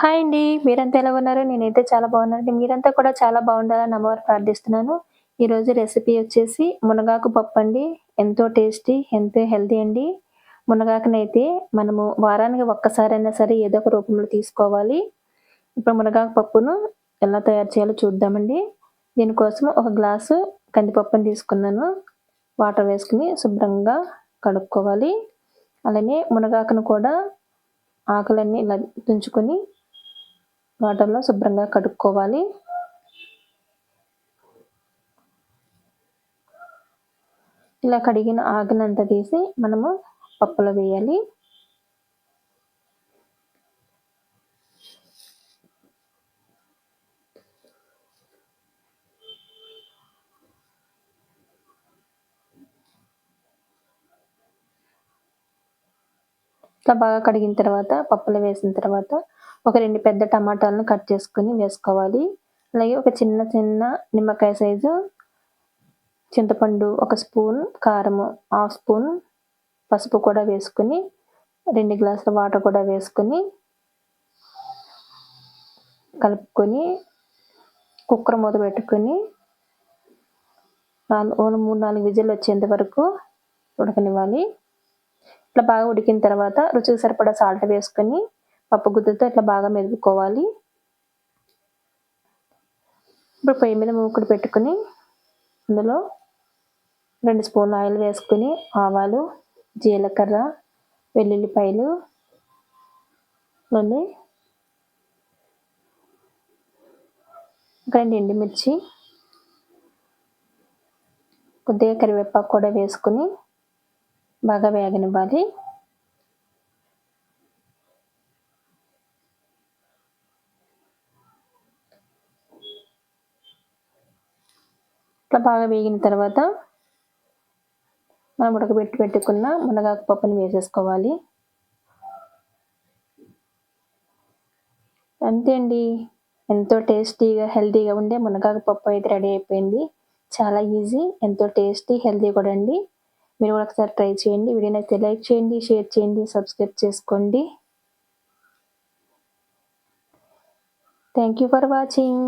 Hi అండి. మీరంతా ఎలా ఉన్నారు? నేనైతే చాలా బాగున్నానండి. మీరంతా కూడా చాలా బాగుండాలని నమ్మవారు ప్రార్థిస్తున్నాను. ఈరోజు రెసిపీ వచ్చేసి మునగాకు పప్పు అండి ఎంతో టేస్టీ, ఎంతో హెల్తీ అండి. మునగాకునైతే మనము వారానికి ఒక్కసారైనా సరే ఏదో ఒక రూపంలో తీసుకోవాలి. ఇప్పుడు మునగాకు పప్పును ఎలా తయారు చేయాలో చూద్దామండి. దీనికోసం ఒక గ్లాసు కందిపప్పుని తీసుకున్నాను. వాటర్ వేసుకుని శుభ్రంగా కడుక్కోవాలి. అలానే మునగాకును కూడా ఆకులన్నీ ఇలా తుంచుకొని వాటర్లో శుభ్రంగా కడుక్కోవాలి. ఇలా కడిగిన ఆగినంత తీసి మనము పప్పులో వేయాలి. ఇట్లా బాగా కడిగిన తర్వాత పప్పులో వేసిన తర్వాత ఒక రెండు పెద్ద టమాటాలను కట్ చేసుకుని వేసుకోవాలి. అలాగే ఒక చిన్న చిన్న నిమ్మకాయ సైజు చింతపండు ఒక స్పూన్ కారము హాఫ్ స్పూన్ పసుపు కూడా వేసుకొని రెండు గ్లాసుల వాటర్ కూడా వేసుకొని కలుపుకొని కుక్కర్ మూత పెట్టుకొని నాలుగు మూడు నాలుగు విజిల్ వచ్చేంత వరకు ఉడకనివ్వాలి. ఇట్లా బాగా ఉడికిన తర్వాత రుచికి సరిపడా సాల్ట్ వేసుకొని పప్పు గుత్తితో ఇట్లా బాగా మెదుపుకోవాలి. ఇప్పుడు పొయ్యి మీద మూకుడు పెట్టుకుని అందులో రెండు స్పూన్ ఆయిల్ వేసుకుని ఆవాలు జీలకర్ర వెల్లుల్లిపాయలు మళ్ళీ రెండు ఎండుమిర్చి కొద్దిగా కరివేపాకు కూడా వేసుకుని బాగా వేగనివ్వాలి. అట్లా బాగా వేగిన తర్వాత మనం ఉడకబెట్టి పెట్టుకున్న మునగాకు పప్పుని వేసేసుకోవాలి. అంతే అండి. ఎంతో టేస్టీగా హెల్తీగా ఉండే మునగాకు పప్పు అయితే రెడీ అయిపోయింది. చాలా ఈజీ ఎంతో టేస్టీ హెల్తీ కూడా అండి. మీరు కూడా ఒకసారి ట్రై చేయండి. వీడియో నచ్చితే లైక్ చేయండి షేర్ చేయండి సబ్స్క్రైబ్ చేసుకోండి. Thank you for watching.